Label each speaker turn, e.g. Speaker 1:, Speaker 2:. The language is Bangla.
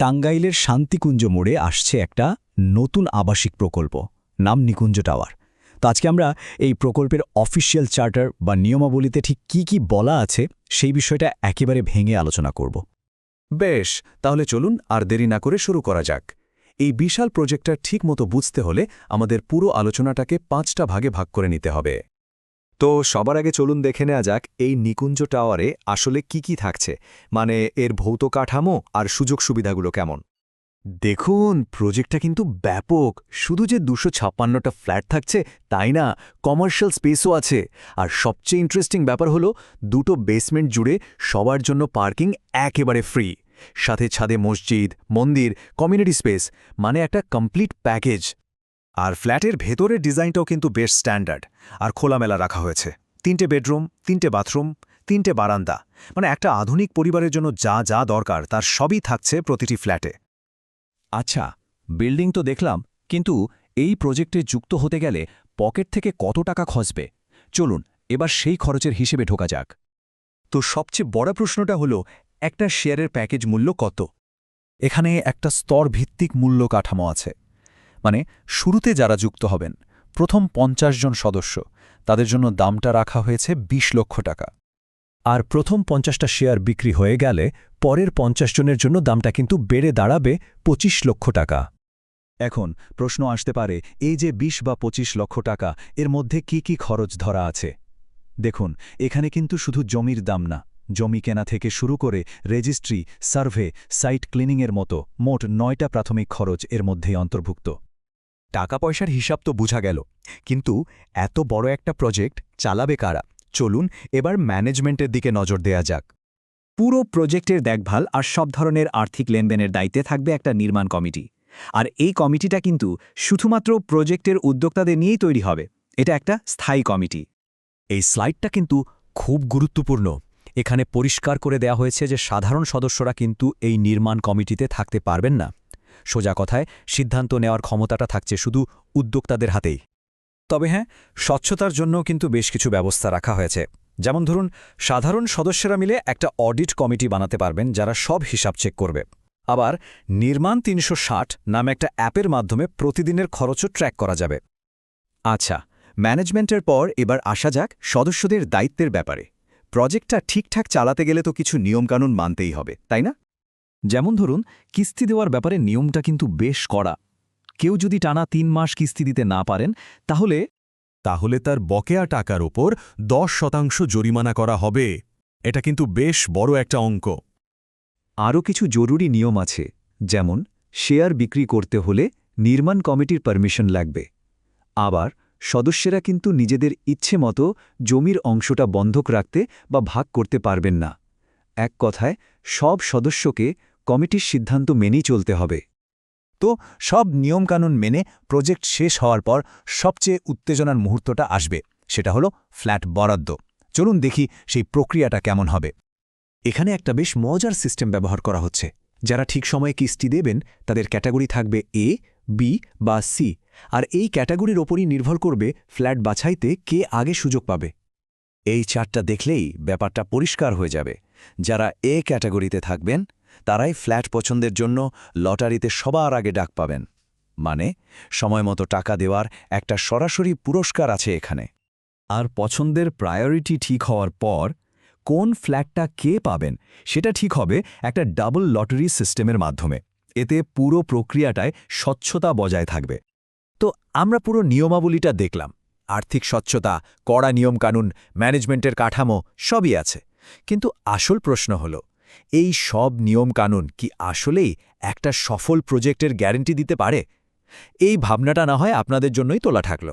Speaker 1: টাঙ্গাইলের শান্তিকুঞ্জ মোড়ে আসছে একটা নতুন আবাসিক প্রকল্প, নাম নিকুঞ্জ টাওয়ার। তো আজকে আমরা এই প্রকল্পের অফিসিয়াল চার্টার বা নিয়মাবলীতে ঠিক কি কি বলা আছে সেই বিষয়টা একেবারে ভেঙে আলোচনা করব।
Speaker 2: বেশ, তাহলে চলুন আর দেরি না করে শুরু করা যাক। এই বিশাল প্রজেক্টটা ঠিকমতো বুঝতে হলে আমাদের পুরো আলোচনাটাকে পাঁচটা ভাগে ভাগ করে নিতে হবে।
Speaker 3: তো সবার আগে চলুন দেখে নেওয়া যাক এই নিকুঞ্জ টাওয়ারে আসলে কি কি থাকছে। মানে এর ভৌত কাঠামো আর সুযোগ সুবিধাগুলো কেমন? দেখুন, প্রজেক্টটা কিন্তু ব্যাপক। শুধু যে দুশো ছাপ্পান্নটা ফ্ল্যাট থাকছে, তাই না? কমার্শিয়াল স্পেসও আছে। আর সবচেয়ে ইন্টারেস্টিং ব্যাপার হলো, দুটো বেসমেন্ট জুড়ে সবার জন্য পার্কিং একেবারে ফ্রি। সাথে ছাদে মসজিদ, মন্দির, কমিউনিটি স্পেস মানে একটা কমপ্লিট প্যাকেজ। আর ফ্ল্যাটের ভেতরের ডিজাইনটাও কিন্তু বেশ স্ট্যান্ডার্ড। আর খোলামেলা রাখা হয়েছে। তিনটে বেডরুম, তিনটে বাথরুম, তিনটে বারান্দা। মানে একটা আধুনিক পরিবারের জন্য যা যা দরকার, তার সবই থাকছে প্রতিটি ফ্ল্যাটে।
Speaker 1: আচ্ছা বিল্ডিং তো দেখলাম, কিন্তু এই প্রজেক্টে যুক্ত হতে গেলে পকেট থেকে কত টাকা খসবে? চলুন, এবার সেই খরচের হিসেবে ঢোকা যাক।
Speaker 3: তো সবচেয়ে বড় প্রশ্নটা হলো, একটা শেয়ারের প্যাকেজ মূল্য কত? এখানে একটা স্তর ভিত্তিক মূল্য কাঠামো আছে। মানে শুরুতে যারা যুক্ত হবেন, প্রথম পঞ্চাশ জন সদস্য, তাদের জন্য দামটা রাখা হয়েছে ২০ লক্ষ টাকা।
Speaker 1: আর প্রথম পঞ্চাশটা শেয়ার বিক্রি হয়ে গেলে পরের পঞ্চাশ জনের জন্য দামটা কিন্তু বেড়ে দাঁড়াবে ২৫ লক্ষ টাকা। এখন প্রশ্ন আসতে পারে, এই যে ২০ বা ২৫ লক্ষ টাকা, এর মধ্যে কি কি খরচ ধরা আছে? দেখুন, এখানে কিন্তু শুধু জমির দাম না, জমি কেনা থেকে শুরু করে রেজিস্ট্রি, সার্ভে, সাইট ক্লিনিংয়ের মতো মোট নয়টা প্রাথমিক খরচ এর মধ্যেই অন্তর্ভুক্ত।
Speaker 3: টাকা পয়সার হিসাব তো বোঝা গেল। কিন্তু এত বড় একটা প্রজেক্ট চালাবে কারা? চলুন এবার ম্যানেজমেন্টের দিকে নজর দেয়া যাক।
Speaker 4: পুরো প্রজেক্টের দেখভাল আর সব ধরনের আর্থিক লেনদেনের দায়িত্বে থাকবে একটা নির্মাণ কমিটি। আর এই কমিটিটা কিন্তু শুধুমাত্র প্রজেক্টের উদ্যোক্তাদের নিয়েই তৈরি হবে। এটা একটা স্থায়ী কমিটি।
Speaker 1: এই স্লাইডটা কিন্তু খুব গুরুত্বপূর্ণ। এখানে পরিষ্কার করে দেয়া হয়েছে যে সাধারণ সদস্যরা কিন্তু এই নির্মাণ কমিটিতে থাকতে পারবেন না। সোজা কথায় সিদ্ধান্ত নেওয়ার ক্ষমতাটা থাকছে শুধু উদ্যোক্তাদের হাতেই। তবে হ্যাঁ স্বচ্ছতার জন্য কিন্তু বেশ কিছু ব্যবস্থা রাখা হয়েছে। যেমন ধরুন, সাধারণ সদস্যরা মিলে একটা অডিট কমিটি বানাতে পারবেন যারা সব হিসাব চেক করবে। আবার নির্মাণ তিনশো ষাট নামে একটা অ্যাপের মাধ্যমে প্রতিদিনের খরচও ট্র্যাক করা যাবে।
Speaker 3: আচ্ছা ম্যানেজমেন্টের পর এবার আসা যাক সদস্যদের দায়িত্বের ব্যাপারে। প্রজেক্টটা ঠিকঠাক চালাতে গেলে তো কিছু নিয়মকানুন মানতেই হবে, তাই না?
Speaker 1: যেমন ধরুন কিস্তি দেওয়ার ব্যাপারে নিয়মটা কিন্তু বেশ কড়া। কেউ যদি টানা তিন মাস কিস্তি দিতে না পারেন তাহলে
Speaker 2: তাহলে তার বকেয়া টাকার ওপর দশ শতাংশ জরিমানা করা হবে। এটা কিন্তু বেশ বড় একটা অঙ্ক।
Speaker 3: আরও কিছু জরুরি নিয়ম আছে যেমন শেয়ার বিক্রি করতে হলে নির্মাণ কমিটির পারমিশন লাগবে। আবার সদস্যরা কিন্তু নিজেদের ইচ্ছে মতো জমির অংশটা বন্ধক রাখতে বা ভাগ করতে পারবেন না। এক কথায় সব সদস্যকে কমিটির সিদ্ধান্ত মেনেই চলতে হবে। তো, সব নিয়মকানুন মেনে প্রজেক্ট শেষ হওয়ার পর সবচেয়ে উত্তেজনার মুহূর্তটা আসবে, সেটা হলো ফ্ল্যাট বরাদ্দ। চলুন দেখি সেই প্রক্রিয়াটা কেমন হবে। এখানে একটা বেশ মজার সিস্টেম ব্যবহার করা হচ্ছে। যারা ঠিক সময়ে কিস্তি দেবেন, তাদের ক্যাটাগরি থাকবে এ বি বা সি আর এই ক্যাটাগরির ওপরই নির্ভর করবে ফ্ল্যাট বাছাইতে কে আগে সুযোগ পাবে। এই চারটা দেখলেই ব্যাপারটা পরিষ্কার হয়ে যাবে। যারা এ ক্যাটাগরিতে থাকবেন তারাই ফ্ল্যাট পছন্দের জন্য লটারিতে সবার আগে ডাক পাবেন। মানে সময়মতো টাকা দেওয়ার একটা সরাসরি পুরস্কার আছে এখানে।
Speaker 1: আর পছন্দের প্রায়োরিটি ঠিক হওয়ার পর কোন ফ্ল্যাটটা কে পাবেন সেটা ঠিক হবে একটা ডাবল লটারি সিস্টেমের মাধ্যমে। এতে পুরো প্রক্রিয়াটায় স্বচ্ছতা বজায় থাকবে।
Speaker 3: তো আমরা পুরো নিয়মাবলীটা দেখলাম। আর্থিক স্বচ্ছতা, কড়া নিয়মকানুন, ম্যানেজমেন্টের কাঠামো সবই আছে। কিন্তু আসল প্রশ্ন হল এই সব নিয়মকানুন কি আসলেই একটা সফল প্রজেক্টের গ্যারেন্টি দিতে পারে? এই ভাবনাটা না হয় আপনাদের জন্যই তোলা থাকল